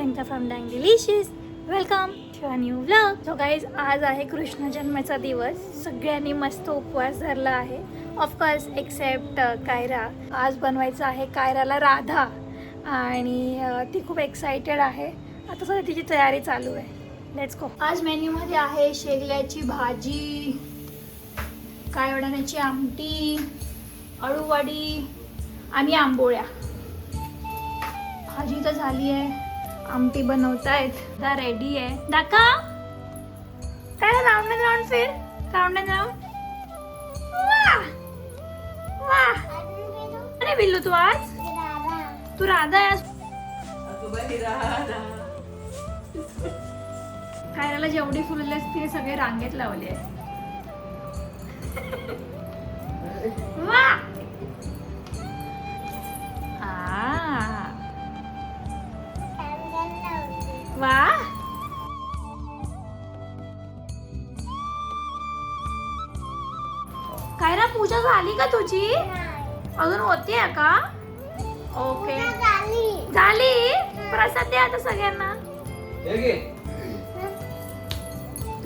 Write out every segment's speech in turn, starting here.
Sangeeta from dang delicious welcome to a new vlog so guys आज आहे कृष्ण जन्माचा दिवस. सगळ्यांनी मस्त उपवास धरला आहे. Of course except Kyra. आज बनवायचं आहे कायराला राधा. आणि ती खूप एक्सायटेड आहे. आता सध्या तिची तयारी चालू आहे. लेट्स गो आज मेन्यूमध्ये आहे शेगल्याची भाजी कायवडाण्याची आमटी अळूवडी आणि आंबोळ्या. भाजी तर झाली आहे. आमटी बनवतायत. दा रेडी आहे. दाका? काय राऊंड अँड राऊंड फिर. राऊंड अँड राऊंड वा अरे बिल्लू तू आज? तू राधा आहे खायला जेवढी फुलले ते सगळे रांगेत लावले वा आ. वा काय ना पूजा झाली का तुझी? अजून होतीये का? ओके झाली. प्रसाद द्या आता सगळ्यांना. हे.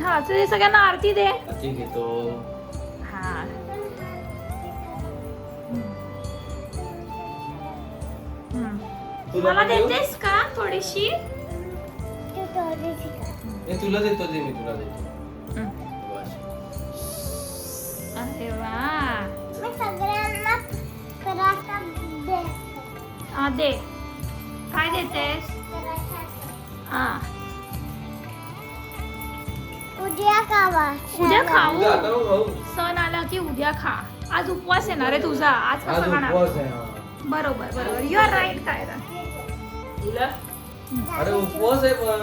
हा तुझे सगळ्यांना आरती दे. घेतो. हा. मला? देतेस का थोडीशी? हे तुला देतो ते मी तुला देतो. अरे वा. हा दे. काय देतेस? हा. उद्या खावा. उद्या खाऊ? आता सण आला की उद्या खा. आज उपवास येणार आहे तुझा. आज आज कसं खाणार? उपवास आहे हा. बरोबर बरोबर. यू आर राईट काय अरे उपवास आहे पण.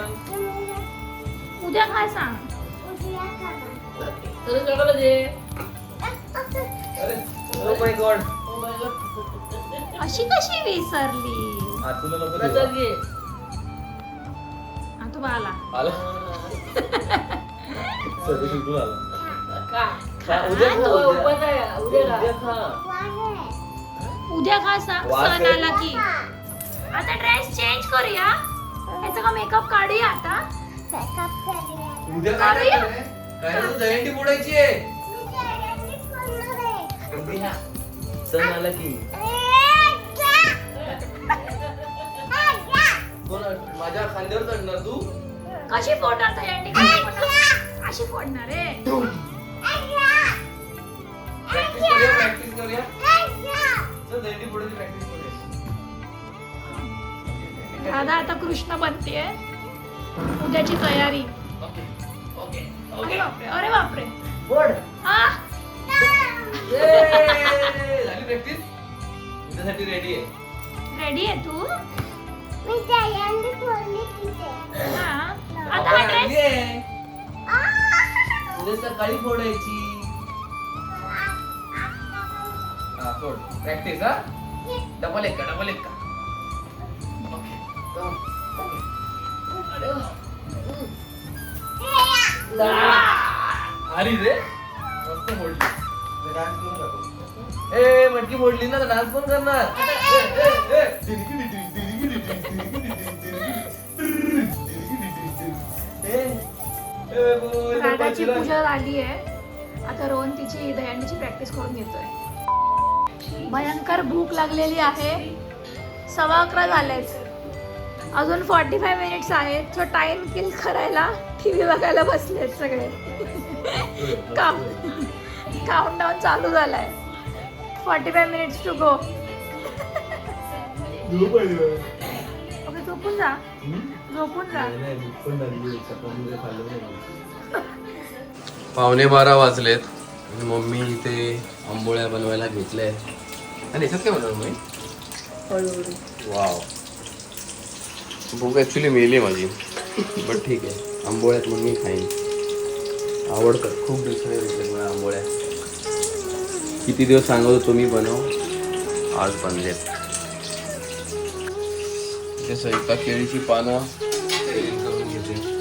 उद्या काय सांग? उद्या खावा अरे ओ माय गॉड अशी कशी विसरली. हा, तू आला. आला? सगळं शिकून आला. खा, उद्या तू. उद्या. उद्या खा. वाहे उद्या काय सांग वास सण आहे. आला की. आता ड्रेस चेंज करूया. याचा का मेकअप काढूया आता उद्या काय? करणार आहे? काय रे, तू दहीहंडी फोडायची आहे सण आला की ए, जा. ए, जा. कोण माझ्या खांद्यावर चढणार तू कशी फोडणार तुझ्या कशी फोडणार अशी फोडणार. प्रॅक्टिस करूया प्रॅक्टिस करूया. चल दहीहंडी प्रॅक्टिस करूया राधा आता कृष्ण बनतेय. उद्याची तयारी. ओके ओके अरे बापरे अरे बापरे. रेडी आहे. रेडी आहे तू? हा. आता हा ड्रेस. उद्या सकाळी फोडायची हा फोड प्रॅक्टिस हा? डबल एक का डबल एक का? रे. मस्त फोडली डान्स करून दाखव ए मटकी फोडली ना डान्स कोण करणार. पूजा झाली आहे. आता रोहन तिची दहीहंडीची प्रॅक्टिस करून घेतोय. भयंकर भूक लागलेली आहे. सव्वा अकरा झालेत. अजून फॉर्टी फाय मिनिट्स आहेत. सो टाइम किल करायला टी व्ही बघायला बसलेत सगळे. काम काउंट डाऊन चालू झालाय. Forty five minutes to go. Okay झोपून जा? झोपून जा. पावणे बारा वाजलेत. आणि मम्मी इथे आंबोळ्या बनवायला घेतल्या आणि याच्यात काय बनवलं मी वाव भूक ॲक्च्युली मेली माझी. बट ठीक आहे. आंबोळ्यात मग मी खाईन. आवडतं. खूप दिवसाने मला आंबोळ्या. किती दिवस सांगत होतो मी बनव. आज बनलेत. इथे स्वयंपाक केळीची पानं. करून घेते.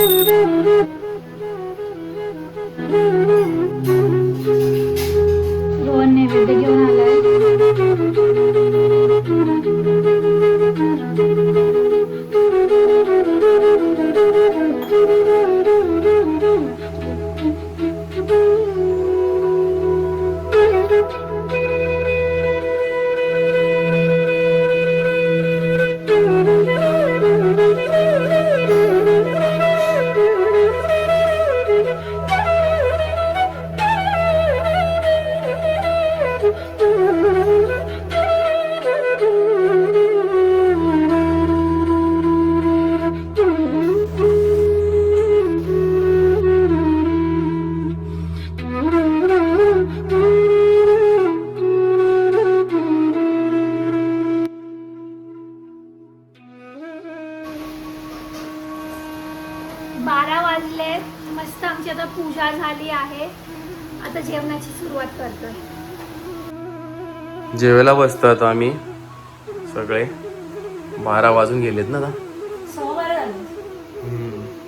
Doon, never the जेवायला बसतो आता आम्ही. सगळे. बारा वाजून गेलेत ना आता.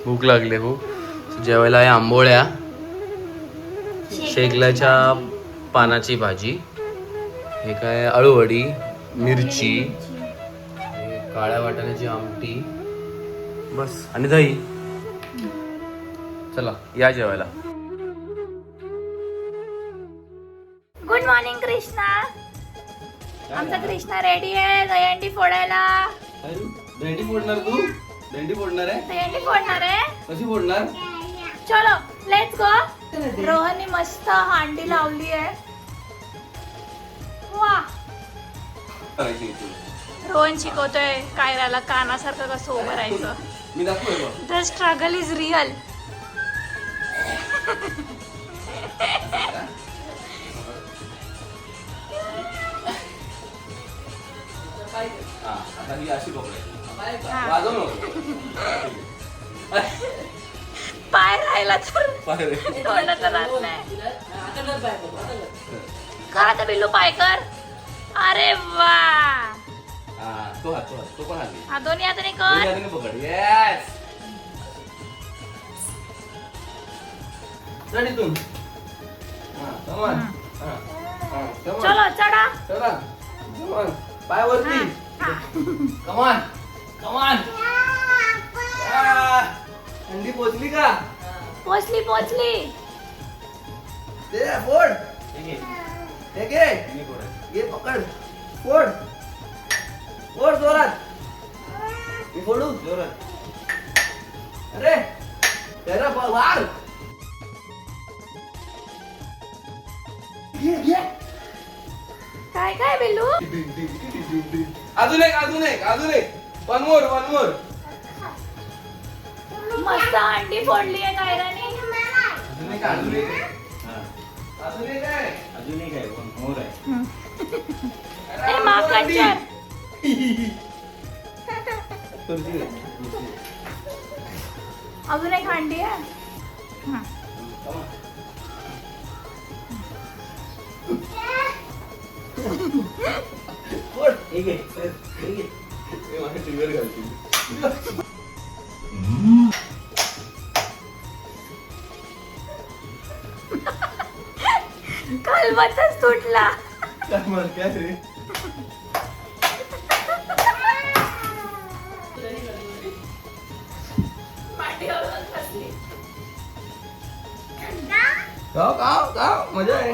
भूक लागली हो जेवायला आहे आंबोळ्या. शेगलाच्या पानाची भाजी. हे काय अळूवडी मिरची काळ्या वाटाण्याची आमटी. बस. आणि दही. चला या जेवायला. गुड मॉर्निंग कृष्णा आमचा कृष्णा रेडी आहे दहीहंडी फोडायला. भेंडी फोडणार तू? भेंडी फोडणार आहे? दहीहंडी फोडणार आहे. कशी फोडणार? चलो लेट्स गो रोहनने मस्त हांडी लावली आहे. वा. रोहन शिकवतोय कायराला कानासारखं कसं उभं राहायचं. द स्ट्रगल इज रिअल हा आता ही अशी पकडायची. वाजव नको पाय राहिला तर. पाय तर बिल्लू पाय कर. अरे वा. हा तो हात तो हात तो पण हात. हा दोन्ही हाताने कर. हाताने पकड. येस चढ हा. हा, हा, on. चलो चढा. चला. Come on. पाय वरती हा. कमान कमान थंडी पोचली का पोचली पोचली ते फोड हे घे ये पकड फोड फोड जोरात मी फोडू जोरात अरे त्याला ब- वाढ घे घे काय काय बिल्लू? अजून एक अजून एक अजून एक. वन मोर वन मोर मस्त अंडी फोडली आहे कायराने. अजून एक अजून एक. आहे. अजून एक आहे. अजून एक आहे वन मोर आहे. ए. अजून एक अंडी आहे. हं. कलबतच तुटला। काय रे. गाव गाव गाव मजा आहे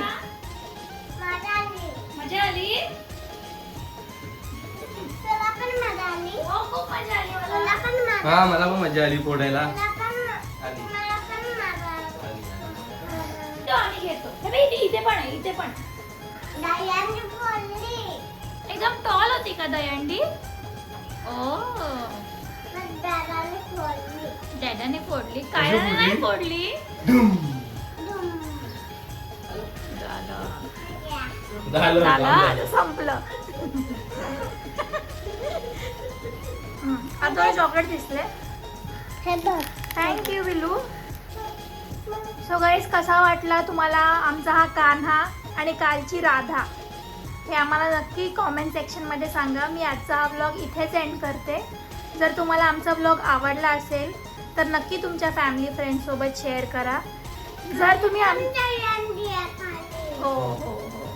हा मला पण मजा आली फोडायला हे इथे पण आहे इथे पण. एकदम टॉल होती का दयांडी ओ. दादाने फोडली. काय नाही फोडली? झालं. आता संपलं. आता चॉकलेट दिसले. हे थँक्यू विलू सो गाईज कसा वाटला तुम्हाला आमचा हा कान्हा आणि कालची राधा? हे आम्हाला नक्की कॉमेंट सेक्शनमध्ये सांगा. मी आजचा हा ब्लॉग इथेच एंड करते. जर तुम्हाला आमचा ब्लॉग आवडला असेल तर नक्की तुमच्या फॅमिली फ्रेंडसोबत शेअर करा. जर तुम्ही आम हो हो हो.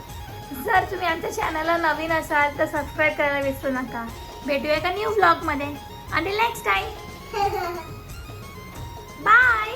जर तुम्ही आमच्या चॅनलला नवीन असाल तर सबस्क्राईब करायला विसरू नका. भेटूया एका न्यू ब्लॉगमध्ये आणि नेक्स्ट टाईम बाय